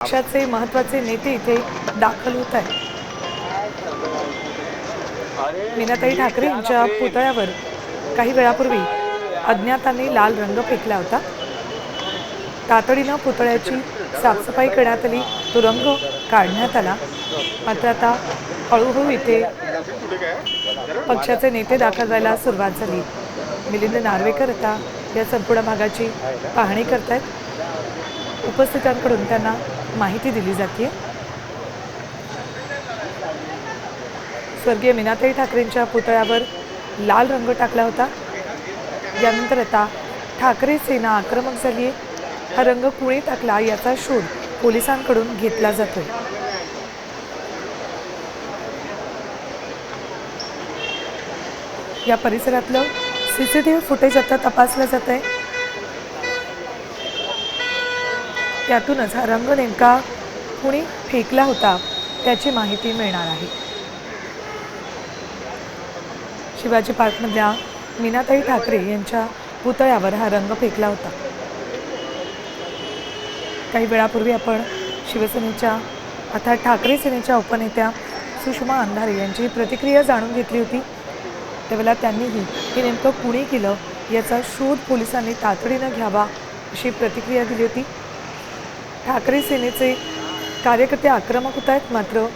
पक्षाचे महत्त्वाचे नेते इथे दाखल होत आहेत. मीनाताई ठाकरे यांच्या पुतळ्यावर काही वेळापूर्वी अज्ञातांनी लाल रंग फेकला होता. तातडीनं पुतळ्याची साफसफाई करण्यात आली तो रंग काढण्यात आला. मात्र आता हळूहळू इथे पक्षाचे नेते दाखल व्हायला सुरुवात झाली. मिलिंद नार्वेकर आता या संपूर्ण भागाची पाहणी करतायत. उपस्थितांकडून त्यांना माहिती दिली जाते स्वर्गीय मीनाताई ठाकरेंच्या पुतळ्यावर लाल रंग टाकला होता. यानंतर आता ठाकरे सेना आक्रमक झाली आहे हा रंग कुणी टाकला याचा शोध पोलिसांकडून घेतला जातो या परिसरातलं C C T V footage आता तपासलं जात आहे त्यातूनच हा रंग नेमका कुणी फेकला होता त्याची माहिती मिळणार आहे. शिवाजी पार्कमधल्या मीनाताई ठाकरे यांच्या पुतळ्यावर हा रंग फेकला होता. काही वेळापूर्वी आपण शिवसेनेच्या अर्थात ठाकरे सेनेच्या उपनेत्या सुषमा अंधारे यांची प्रतिक्रिया जाणून घेतली होती. त्यावेळेला त्यांनीही हे नेमकं कुणी केलं याचा शोध पोलिसांनी तातडीनं घ्यावा अशी प्रतिक्रिया दिली होती. ठाकरे सेनेचे कार्यकर्ते आक्रमक होत आहेत मात्र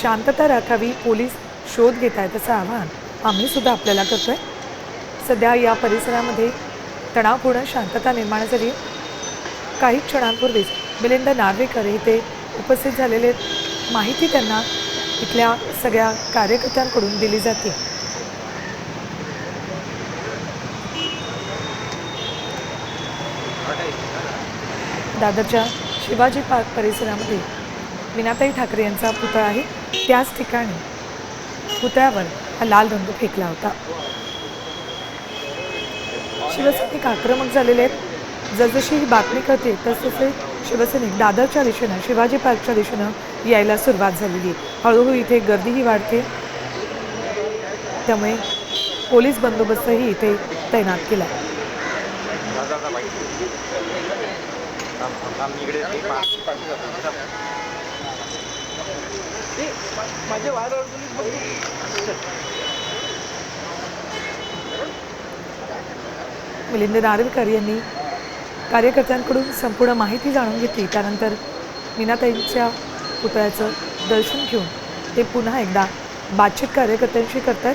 शांतता राखावी पोलीस शोध घेत आहेत असं आवाहन आम्ही सुद्धा आपल्याला करतोय. सध्या या परिसरामध्ये तणावपूर्ण शांतता निर्माण झाली. काही क्षणांपूर्वीच मिलिंद नार्वेकर इथे उपस्थित झालेले माहिती त्यांना इथल्या सगळ्या कार्यकर्त्यांकडून दिली जाते. दादरच्या शिवाजी पार्क परिसरामध्ये विनाताई ठाकरे यांचा पुतळा आहे. त्याच ठिकाणी पुतळ्यावर हा लाल रंग फेकला होता. शिवसैनिक आक्रमक झालेले आहेत. जसजशी ही बातमी कळते तसतसे शिवसैनिक दादरच्या दिशेनं शिवाजी पार्कच्या दिशेनं यायला सुरुवात झालेली आहे. हळूहळू इथे गर्दीही वाढते. त्यामुळे पोलीस बंदोबस्तही इथे तैनात केला आहे मिलिंद नार्वेकर यांनी कार्यकर्त्यांकडून संपूर्ण माहिती जाणून घेतली. त्यानंतर मीनाताईंच्या पुतळ्याचं दर्शन घेऊन ते पुन्हा एकदा बातचीत कार्यकर्त्यांशी करतात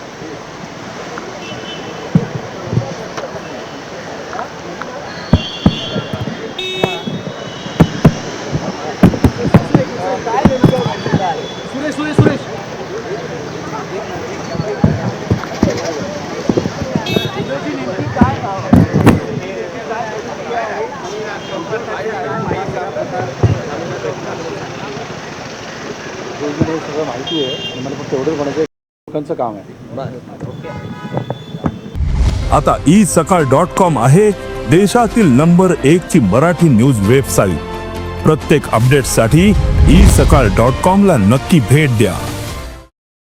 हे सगळं माहिती आहे मला फक्त एवढंच म्हणायचं लोकांचं काम आहे. आता ई सकाळ डॉट कॉम आहे देशातील नंबर एक ची मराठी न्यूज वेबसाईट. प्रत्येक अपडेटसाठी ई सकाळ डॉट कॉम ला नक्की भेट द्या.